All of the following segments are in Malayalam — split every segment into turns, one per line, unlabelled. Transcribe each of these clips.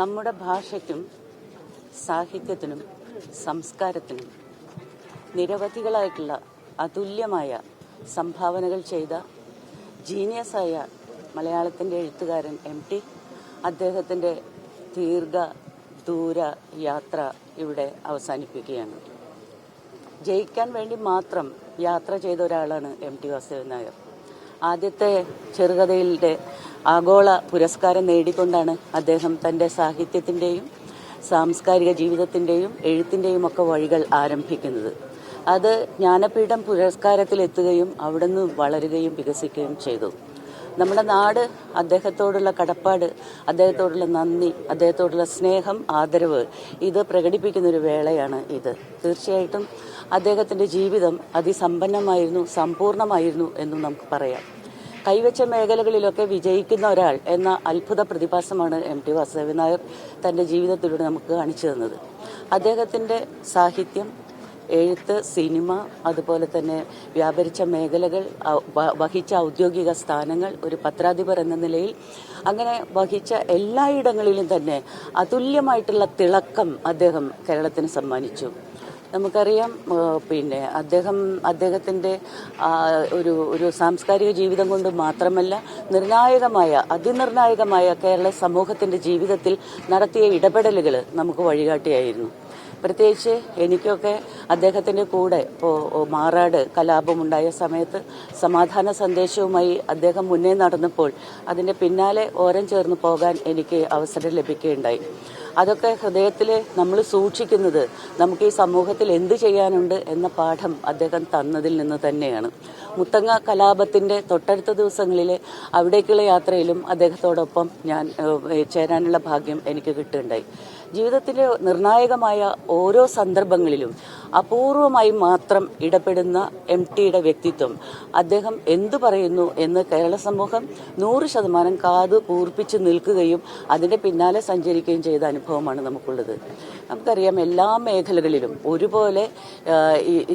നമ്മുടെ ഭാഷയ്ക്കും സാഹിത്യത്തിനും സംസ്കാരത്തിനും നിരവധികളായിട്ടുള്ള അതുല്യമായ സംഭാവനകൾ ചെയ്ത ജീനിയസായ മലയാളത്തിന്റെ എഴുത്തുകാരൻ എം ടി അദ്ദേഹത്തിന്റെ ദീർഘ ദൂര യാത്ര ഇവിടെ അവസാനിപ്പിക്കുകയാണ്. ജയിക്കാൻ വേണ്ടി മാത്രം യാത്ര ചെയ്ത ഒരാളാണ് എം ടി വാസുദേവൻ നായർ. ആദ്യത്തെ ചെറുകഥയിലെ ആഗോള പുരസ്കാരം നേടിക്കൊണ്ടാണ് അദ്ദേഹം തന്റെ സാഹിത്യത്തിന്റെയും സാംസ്കാരിക ജീവിതത്തിന്റെയും എഴുത്തിന്റെയും ഒക്കെ വഴികൾ ആരംഭിക്കുന്നത്. അത് ജ്ഞാനപീഠം പുരസ്കാരത്തിൽ എത്തുകയും അവിടുന്ന് വളരുകയും വികസിക്കുകയും ചെയ്തു. നമ്മുടെ നാട് അദ്ദേഹത്തോടുള്ള കടപ്പാട് അദ്ദേഹത്തോടുള്ള നന്ദി അദ്ദേഹത്തോടുള്ള സ്നേഹം ആദരവ് ഇത് പ്രകടിപ്പിക്കുന്ന ഒരു വേളയാണ് ഇത്. തീർച്ചയായിട്ടും അദ്ദേഹത്തിന്റെ ജീവിതം അതിസമ്പന്നമായിരുന്നു സമ്പൂർണമായിരുന്നു എന്നും നമുക്ക് പറയാം. കൈവച്ച മേഖലകളിലൊക്കെ വിജയിക്കുന്ന ഒരാൾ എന്ന അത്ഭുത പ്രതിഭാസമാണ് എം ടി വാസുദേവൻ നായർ തന്റെ ജീവിതത്തിലൂടെ നമുക്ക് കാണിച്ചു തന്നത്. അദ്ദേഹത്തിന്റെ സാഹിത്യം എഴുത്ത് സിനിമ അതുപോലെ തന്നെ വ്യാപരിച്ച മേഖലകൾ വഹിച്ച ഔദ്യോഗിക സ്ഥാനങ്ങൾ ഒരു പത്രാധിപർ എന്ന നിലയിൽ അങ്ങനെ വഹിച്ച എല്ലായിടങ്ങളിലും തന്നെ അതുല്യമായിട്ടുള്ള തിളക്കം അദ്ദേഹം കേരളത്തിന് സമ്മാനിച്ചു. നമുക്കറിയാം പിന്നെ അദ്ദേഹം അദ്ദേഹത്തിന്റെ ഒരു ഒരു സാംസ്കാരിക ജീവിതം കൊണ്ട് മാത്രമല്ല നിർണായകമായ അതിനിർണായകമായ കേരള സമൂഹത്തിന്റെ ജീവിതത്തിൽ നടത്തിയ ഇടപെടലുകൾ നമുക്ക് വഴികാട്ടിയായിരുന്നു. പ്രത്യേകിച്ച് എനിക്കൊക്കെ അദ്ദേഹത്തിന്റെ കൂടെ ഇപ്പോൾ മാറാട് കലാപമുണ്ടായ സമയത്ത് സമാധാന സന്ദേശവുമായി അദ്ദേഹം മുന്നേ നടന്നപ്പോൾ അതിന്റെ പിന്നാലെ ഓരം ചേർന്ന് പോകാൻ എനിക്ക് അവസരം ലഭിക്കുകയുണ്ടായി. അതൊക്കെ ഹൃദയത്തിൽ നമ്മൾ സൂക്ഷിക്കുന്നത് നമുക്ക് ഈ സമൂഹത്തിൽ എന്ത് ചെയ്യാനുണ്ട് എന്ന പാഠം അദ്ദേഹം തന്നതിൽ നിന്ന് തന്നെയാണ്. മുത്തങ്ങ കലാപത്തിന്റെ തൊട്ടടുത്ത ദിവസങ്ങളിൽ അവിടേക്കുള്ള യാത്രയിലും അദ്ദേഹത്തോടൊപ്പം ഞാൻ ചേരാനുള്ള ഭാഗ്യം എനിക്ക് കിട്ടുകയുണ്ടായി. ജീവിതത്തിലെ നിർണായകമായ ഓരോ സന്ദർഭങ്ങളിലും അപൂർവമായി മാത്രം ഇടപെടുന്ന എം ടിയുടെ വ്യക്തിത്വം. അദ്ദേഹം എന്തു പറയുന്നു എന്ന് കേരള സമൂഹം നൂറ് ശതമാനം കാത് കൂർപ്പിച്ച് നിൽക്കുകയും അതിന്റെ പിന്നാലെ സഞ്ചരിക്കുകയും ചെയ്ത അനുഭവമാണ് നമുക്കുള്ളത്. നമുക്കറിയാം എല്ലാ മേഖലകളിലും ഒരുപോലെ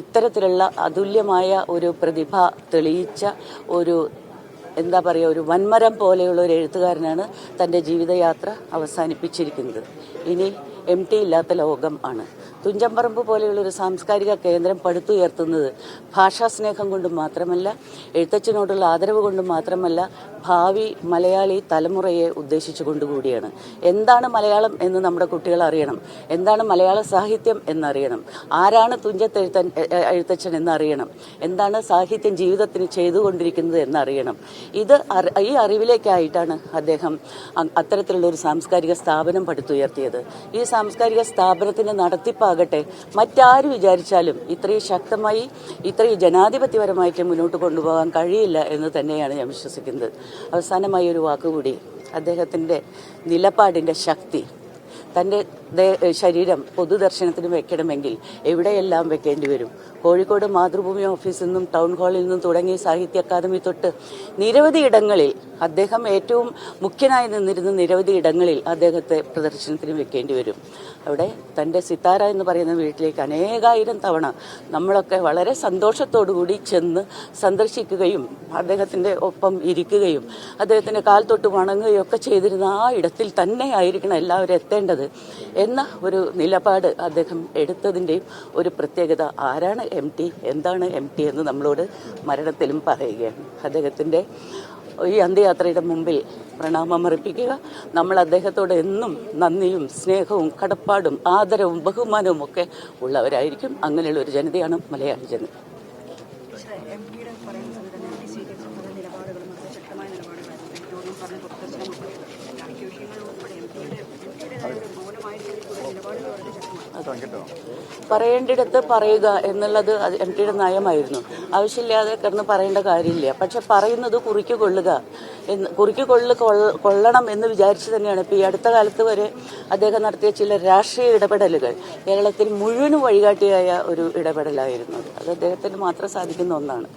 ഇത്തരത്തിലുള്ള അതുല്യമായ ഒരു പ്രതിഭ തെളിയിച്ച ഒരു എന്താ പറയുക ഒരു വൻമരം പോലെയുള്ള ഒരു എഴുത്തുകാരനാണ് തന്റെ ജീവിതയാത്ര അവസാനിപ്പിച്ചിരിക്കുന്നത്. ഇനി എം ടി ഇല്ലാത്ത ലോകം ആണ്. തുഞ്ചമ്പറമ്പ് പോലെയുള്ള ഒരു സാംസ്കാരിക കേന്ദ്രം പടുത്തുയർത്തുന്നത് ഭാഷാ സ്നേഹം കൊണ്ട് മാത്രമല്ല എഴുത്തച്ഛനോടുള്ള ആദരവ് കൊണ്ട് മാത്രമല്ല ഭാവി മലയാളി തലമുറയെ ഉദ്ദേശിച്ചു കൊണ്ടുകൂടിയാണ് എന്താണ് മലയാളം എന്ന് നമ്മുടെ കുട്ടികൾ അറിയണം. എന്താണ് മലയാള സാഹിത്യം എന്നറിയണം. ആരാണ് തുഞ്ചത്ത് എഴുത്തൻ എഴുത്തച്ഛൻ എന്നറിയണം. എന്താണ് സാഹിത്യം ജീവിതത്തിന് ചെയ്തുകൊണ്ടിരിക്കുന്നത് എന്നറിയണം. ഇത് ഈ അറിവിലേക്കായിട്ടാണ് അദ്ദേഹം അത്തരത്തിലുള്ള ഒരു സാംസ്കാരിക സ്ഥാപനം പടുത്തുയർത്തിയത്. ഈ സാംസ്കാരിക സ്ഥാപനത്തിന്റെ നടത്തിപ്പാകട്ടെ മറ്റാര് വിചാരിച്ചാലും ഇത്രയും ശക്തമായി ഇത്രയും ജനാധിപത്യപരമായിട്ട് മുന്നോട്ട് കൊണ്ടുപോകാൻ കഴിയില്ല എന്ന് തന്നെയാണ് ഞാൻ വിശ്വസിക്കുന്നത്. അവസാനമായി ഒരു വാക്കുകൂടി. അദ്ദേഹത്തിന്റെ നിലപാടിന്റെ ശക്തി തന്റെ ശരീരം പൊതുദർശനത്തിന് വെക്കണമെങ്കിൽ എവിടെയെല്ലാം വെക്കേണ്ടി വരും? കോഴിക്കോട് മാതൃഭൂമി ഓഫീസിൽ നിന്നും ടൗൺ ഹാളിൽ നിന്നും തുടങ്ങി സാഹിത്യ അക്കാദമി തൊട്ട് നിരവധി ഇടങ്ങളിൽ അദ്ദേഹം ഏറ്റവും മുഖ്യനായി നിന്നിരുന്ന നിരവധി ഇടങ്ങളിൽ അദ്ദേഹത്തെ പ്രദർശനത്തിന് വെക്കേണ്ടി വരും. അവിടെ തന്റെ സിത്താര എന്ന് പറയുന്ന വീട്ടിലേക്ക് അനേകായിരം തവണ നമ്മളൊക്കെ വളരെ കൂടി ചെന്ന് സന്ദർശിക്കുകയും അദ്ദേഹത്തിന്റെ ഒപ്പം ഇരിക്കുകയും അദ്ദേഹത്തിന്റെ കാൽ തൊട്ട് വണങ്ങുകയും ഒക്കെ ചെയ്തിരുന്ന ആ ഇടത്തിൽ തന്നെ ആയിരിക്കണം എല്ലാവരും എത്തേണ്ടത് എന്ന ഒരു നിലപാട് അദ്ദേഹം എടുത്തതിന്റെയും ഒരു പ്രത്യേകത. ആരാണ് എം ടി എന്താണ് എം ടി എന്ന് നമ്മളോട് മരണത്തിലും പറയുകയാണ് അദ്ദേഹത്തിന്റെ ഈ അന്ത്യയാത്രയുടെ മുമ്പിൽ പ്രണാമമർപ്പിക്കുക നമ്മൾ അദ്ദേഹത്തോട് എന്നും നന്ദിയും സ്നേഹവും കടപ്പാടും ആദരവും ബഹുമാനവും ഒക്കെ ഉള്ളവരായിരിക്കും. അങ്ങനെയുള്ള ഒരു ജനതയാണ് മലയാളി ജനത പറയേണ്ടിടത്ത് പറയുക എന്നുള്ളത് എന്റെ നയമായിരുന്നു. ആവശ്യമില്ലാതെ കിടന്ന് പറയേണ്ട കാര്യമില്ല. പക്ഷെ പറയുന്നത് കുറിക്ക് കൊള്ളുക എന്ന് കുറിക്ക് കൊള്ളു കൊള്ളണം എന്ന് വിചാരിച്ച് തന്നെയാണ്. ഇപ്പൊ ഈ അടുത്ത കാലത്ത് വരെ അദ്ദേഹം നടത്തിയ ചില രാഷ്ട്രീയ ഇടപെടലുകൾ കേരളത്തിൽ മുഴുവനും വഴികാട്ടിയായ ഒരു ഇടപെടലായിരുന്നു അത് അദ്ദേഹത്തിന് മാത്രം സാധിക്കുന്ന ഒന്നാണ്.